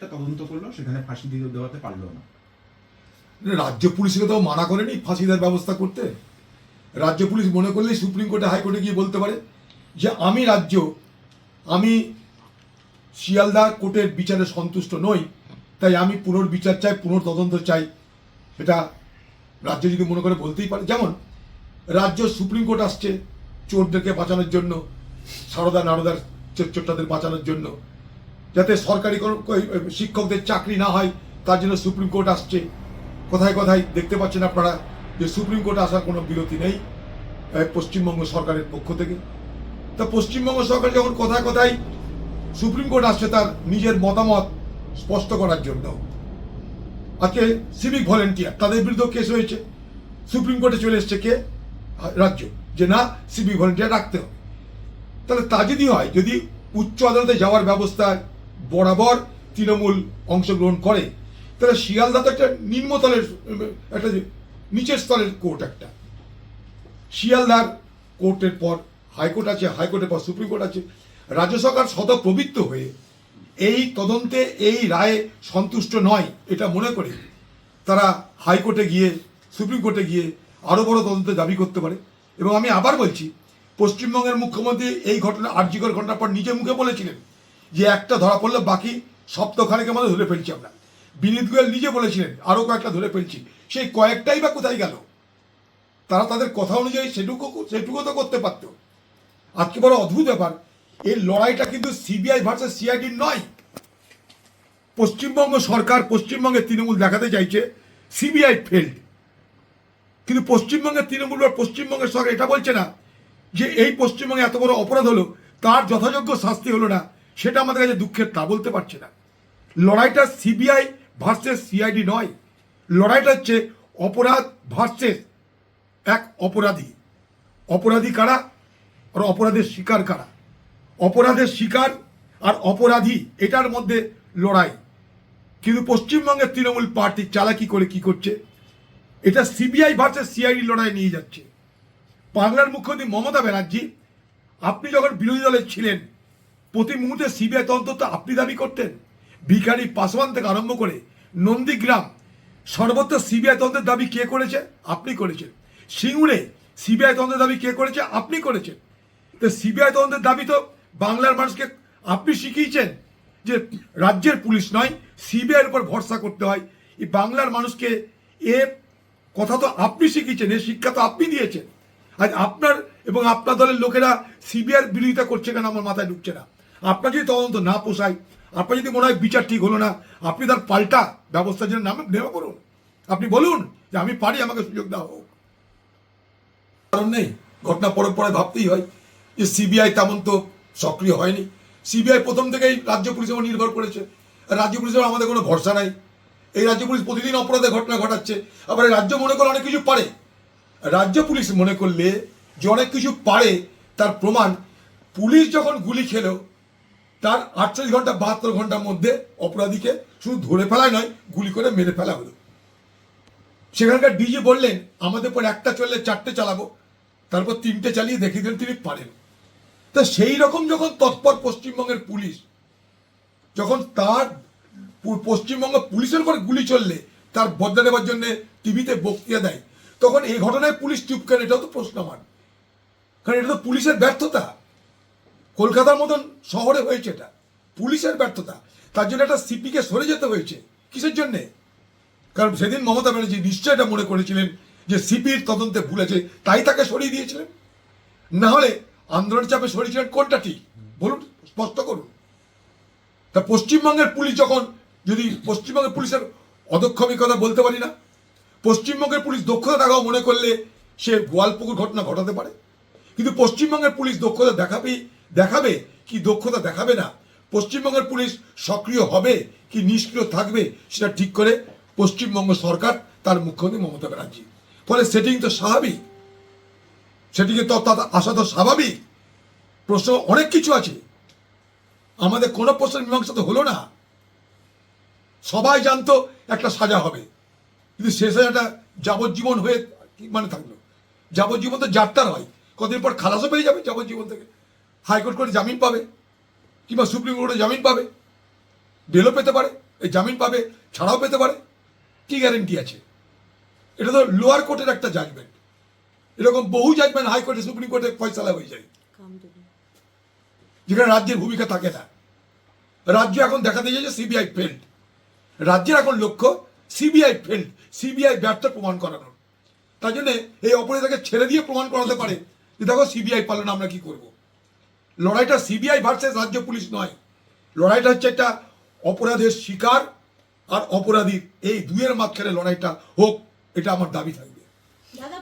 তদন্ত করল, সেখানে ফাঁসি দিয়ে দেওয়াতে পারল না। রাজ্য পুলিশকে তো মানা করেনি ফাঁসি দেওয়ার ব্যবস্থা করতে? রাজ্য পুলিশ মনে করলেই সুপ্রিম কোর্টে হাইকোর্টে গিয়ে বলতে পারে যে আমি রাজ্য, আমি শিয়ালদা কোর্টের বিচারে সন্তুষ্ট নই, তাই আমি পুনর্বিচার চাই, পুনর্তদন্ত চাই। এটা রাজ্য যদি মনে করে বলতেই পারে। যেমন, রাজ্য সুপ্রিম কোর্ট আসছে চোরদেরকে বাঁচানোর জন্য, সারদা নারদার চোর- চোরটাদের বাঁচানোর জন্য। যাতে সরকারি শিক্ষকদের চাকরি না হয়, তার জন্য সুপ্রিম কোর্ট আসছে। কোথায় কোথায় দেখতে পাচ্ছেন আপনারা যে সুপ্রিম কোর্ট আসার কোনো বিরতি নেই পশ্চিমবঙ্গ সরকারের পক্ষ থেকে। তা পশ্চিমবঙ্গ সরকার যখন কোথায় কোথায় সুপ্রিম কোর্ট আসছে, তার নিজের মতামত স্পষ্ট করার জন্য। আজকে সিভিক ভলেন্টিয়ার তাদের বিরুদ্ধে কেস হয়েছে। সুপ্রিম কোর্টে চলে এসছে কে? রাজ্য। যে না সিভিক ভলেন্টিয়ার রাখতে হবে। তাহলে তা যদি হয়, যদি উচ্চ আদালতে যাওয়ার ব্যবস্থায় বরাবর তৃণমূল অংশগ্রহণ করে। তাহলে শিয়ালদা তো একটা নিম্নতলের একটা নিচের স্তরের কোর্ট একটা। শিয়ালদার কোর্টের পর হাইকোর্ট আছে, হাইকোর্টের পর সুপ্রিম কোর্ট আছে। রাজ্য সরকার স্বতঃপ্রবৃত্ত হয়ে এই তদন্তে এই রায়ে সন্তুষ্ট নয় এটা মনে করে তারা হাইকোর্টে গিয়ে, সুপ্রিম কোর্টে গিয়ে আরও বড় তদন্তের দাবি করতে পারে। এবং আমি আবার বলছি, পশ্চিমবঙ্গের মুখ্যমন্ত্রী এই ঘটনা আর্যিকর ঘটনার পর নিজে মুখে বলেছিলেন যে একটা ধরা পড়লে বাকি সপ্তাহখানেকের মধ্যে ধরে ফেলছি আমরা। বিনীত গোয়েল নিজে বলেছিলেন, আরও কয়েকটা ধরে ফেলছি। সেই কয়েকটাই বা কোথায় গেল? তারা তাদের কথা অনুযায়ী সেটুকু সেটুকু তো করতে পারত। আজকে বড় অদ্ভুত ব্যাপার, এই লড়াইটা কিন্তু সিবিআই ভার্সেস সিআইডির নয়। পশ্চিমবঙ্গ সরকার পশ্চিমবঙ্গের তৃণমূল দেখাতে চাইছে, সিবিআই ফেল্ড কিন্তু পশ্চিমবঙ্গের তৃণমূল বা পশ্চিমবঙ্গের সরকার এটা বলছে না যে এই পশ্চিমবঙ্গে এত বড় অপরাধ হলো, তার যথাযোগ্য শাস্তি হলো না। সেটা আমাদের কাছে দুঃখের, তা বলতে পারছে না। লড়াইটা সিবিআই ভার্সেস সিআইডি নয়। লড়াইটা হচ্ছে অপরাধ ভার্সেস এক অপরাধী। অপরাধী কারা? আর অপরাধের শিকার কারা? অপরাধের শিকার আর অপরাধী, এটার মধ্যে লড়াই। কিন্তু পশ্চিমবঙ্গের তৃণমূল পার্টি চালাকি করে কি করছে? এটা সিবিআই ভার্সেস সিআইডি লড়াই নিয়ে যাচ্ছে। বাংলার মুখ্যমন্ত্রী মমতা ব্যানার্জি, আপনি যখন বিরোধী দলে ছিলেন প্রতি মুহূর্তে সিবিআই তদন্ত তো আপনি দাবি করতেন। ভিখারি পাসওয়ান থেকে আরম্ভ করে নন্দীগ্রাম, সর্বত্র সিবিআই তদন্তের দাবি কে করেছে? আপনি করেছেন। সিঙ্গুরে সিবিআই তদন্তের দাবি কে করেছে? আপনি করেছেন। তো সিবিআই তদন্তের দাবি তো বাংলার মানুষকে আপনি শিখিয়েছেন যে রাজ্যের পুলিশ নয় সিবিআইয়ের উপর ভরসা করতে হয়। এই বাংলার মানুষকে এ কথা তো আপনি শিখিয়েছেন, এ শিক্ষা তো আপনি দিয়েছেন। আজ আপনার এবং আপনার দলের লোকেরা সিবিআইয়ের বিরোধিতা করছে কেন আমার মাথায় ঢুকছে না? আপনার যদি তদন্ত না পোষায়, আপনার যদি মনে হয় বিচার ঠিক হলো না, আপনি তার পাল্টা ব্যবস্থার জন্য নামে নেমে করুন। আপনি বলুন যে আমি পারি, আমাকে সুযোগ দেওয়া হোক। কারণ নেই, ঘটনা পরে পরে ভাবতেই হয় যে সিবিআই তেমন তো সক্রিয় হয়নি। সিবিআই প্রথম থেকেই রাজ্য পুলিশের নির্ভর করেছে। রাজ্য পুলিশের আমাদের কোনো ভরসা নাই। এই রাজ্য পুলিশ প্রতিদিন অপরাধের ঘটনা ঘটাচ্ছে। আবার এই রাজ্য মনে করলে অনেক কিছু পারে। রাজ্য পুলিশ মনে করলে যে অনেক কিছু পারে, তার প্রমাণ পুলিশ যখন গুলি খেলো তার আটচল্লিশ ঘণ্টা, বাহাত্তর ঘণ্টার মধ্যে অপরাধীকে শুধু ধরে ফেলাই নয়, গুলি করে মেরে ফেলা হলো। সেখানকার ডিজি বললেন, আমাদের পর একটা চললে চারটে চালাবো। তারপর তিনটে চালিয়ে দেখিয়ে দিলেন তিনি পারেন। তা সেই রকম যখন তৎপর পশ্চিমবঙ্গের পুলিশ, যখন তার পশ্চিমবঙ্গ পুলিশের উপর গুলি চললে, তার বদলা দেওয়ার জন্য টিভিতে বক্তৃতা দেয়, তখন এই ঘটনায় পুলিশ চুপ কেন এটাও তো প্রশ্ন আমার কারণ এটা তো পুলিশের ব্যর্থতা। কলকাতার মতন শহরে হয়েছে এটা। পুলিশের ব্যর্থতা, তার জন্য একটা সিপিকে সরে যেতে হয়েছে। কিসের জন্যে? কারণ সেদিন মমতা ব্যানার্জি নিশ্চয় এটা মনে করেছিলেন যে সিপির তদন্তে ভুল আছে, তাই তাকে সরিয়ে দিয়েছিলেন। না হলে আন্দোলনের চাপে সরিয়েছিলেন কোনটা ঠিক? বলুন, স্পষ্ট করুন। তা পশ্চিমবঙ্গের পুলিশ যখন, যদি পশ্চিমবঙ্গের পুলিশের অদক্ষ আমি কথা বলতে পারি না, পশ্চিমবঙ্গের পুলিশ দক্ষতা দেখাও মনে করলে সে গোয়ালপুকুর ঘটনা ঘটাতে পারে। কিন্তু পশ্চিমবঙ্গের পুলিশ দক্ষতা দেখাবে দেখাবে কি দক্ষতা দেখাবে না? পশ্চিমবঙ্গের পুলিশ সক্রিয় হবে কি নিষ্ক্রিয় থাকবে সেটা ঠিক করে পশ্চিমবঙ্গ সরকার তার মুখ্যমন্ত্রী মমতা ব্যানার্জি। ফলে সেটিং তো স্বাভাবিক। সেটিকে তো তা আসা তো স্বাভাবিক। প্রশ্ন অনেক কিছু আছে। আমাদের কোনো প্রশ্নের মীমাংসা তো হলো না। সবাই জানতো একটা সাজা হবে। কিন্তু সে সাজাটা যাবজ্জীবন হয়ে মানে থাকল? যাবজ্জীবন তো যাত্রার হয়। কদিন পর খালাসও পেয়ে যাবে যাবজ্জীবন থেকে? হাইকোর্ট করে জামিন পাবে, কিংবা সুপ্রিম কোর্টে জামিন পাবে বেলও পেতে পারে, এই জামিন পাবে, ছাড়াও পেতে পারে, কি গ্যারেন্টি আছে? এটা তো লোয়ার কোর্টের একটা জাজমেন্ট এরকম বহু জাজমেন্ট হাইকোর্টে, সুপ্রিম কোর্টে ফয়সালা হয়ে যায়। যেখানে রাজ্যের ভূমিকা থাকে না। রাজ্য এখন দেখাতে চাইছে সিবিআই ফেল্ড রাজ্যের এখন লক্ষ্য সিবিআই ফেল্ড সিবিআই ব্যর্থ প্রমাণ করানোর। তার জন্য এই অপরাধীকে ছেড়ে দিয়ে প্রমাণ করাতে পারে যে দেখো সিবিআই পারল না আমরা কি করব। লড়াইটা সিবিআই ভার্সেস রাজ্য পুলিশ নয়। লড়াইটা হচ্ছে একটা অপরাধের শিকার আর অপরাধীর। এই দুয়ের মাঝখানে লড়াইটা হোক, এটা আমার দাবি থাকবে।